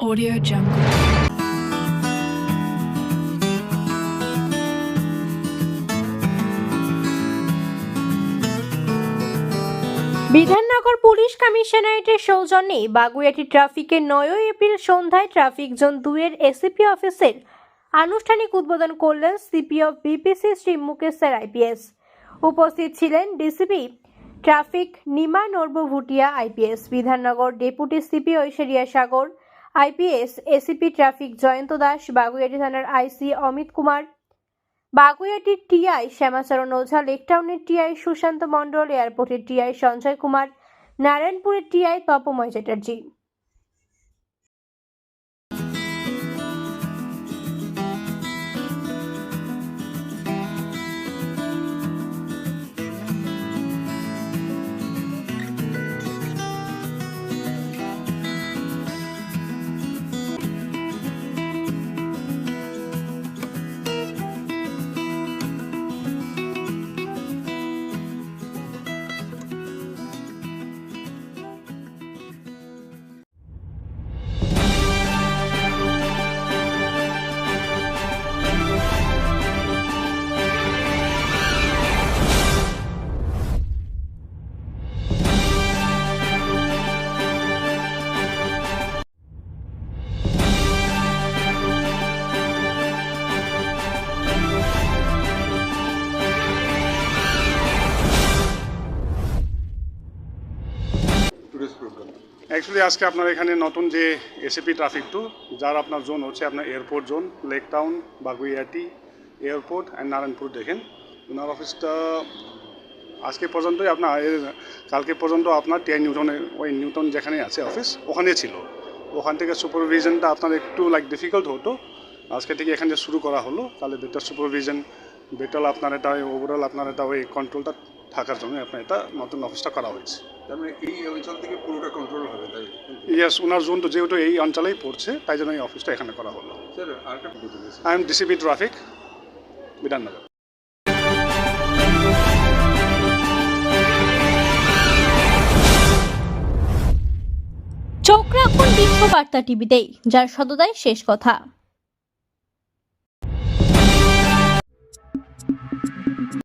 Audio Jungle. Bidhannagar police কমিশনারেটের সৌজন্যে বাগুইয়াটি ট্রাফিকের নয়ই এপ্রিল সন্ধ্যায় ট্রাফিক জোন দুয়ের এসিপি অফিসের আনুষ্ঠানিক উদ্বোধন করলেন CP of BPC Shri Mukesh sir IPS উপস্থিত ছিলেন DCP traffic Nima Norbu Bhutia IPS Bidhannagar deputy CP Aishwarya Sagar IPS, ACP traffic, Jayanta Das, Baguiati থানার আইসি অমিত কুমার। বাগুইয়াটির টিআই, শ্যামাচরণ ওঝা, লেকটাউনের টিআই সুশান্ত মণ্ডল, এয়ারপোর্টের টিআই সঞ্জয় কুমার, নারায়ণপুরের টিআই তপময় চ্যাটার্জি। অ্যাকচুয়ালি আজকে আপনার এখানে নতুন যে এসএপি ট্রাফিক টু যার আপনার জোন হচ্ছে আপনার airport zone Lake Town Baguiati airport and Narayanpur দেখেন। ওনার অফিসটা আজকে পর্যন্তই আপনার কালকে পর্যন্ত আপনার টিআই নিউটনে ওই নিউটন যেখানে আছে অফিস ওখানে ছিল। ওখান থেকে সুপারভিশনটা আপনার একটু লাইক ডিফিকাল্ট হতো। আজকে থেকে এখানে শুরু করা হলো। তাহলে বেটার সুপারভিশন বেটার আপনার এটা ওভারঅল আপনার এটা ওই কন্ট্রোলটা থাকার জন্য আপনার এটা নতুন অফিসটা করা হয়েছে। তার মানে এই অঞ্চল থেকে পুরোটা কন্ট্রোল হবে তাই? ইয়েস ওনার জোন তো যেহেতু এই অঞ্চলেই পড়ছে তাই জন্য এই অফিসটা এখানে করা হলো। স্যার আরেকটা I am DCP traffic Bidhannagar চোখ রাখুন বিশ্ববার্তা টিভিতেই যার সততাই শেষ কথা।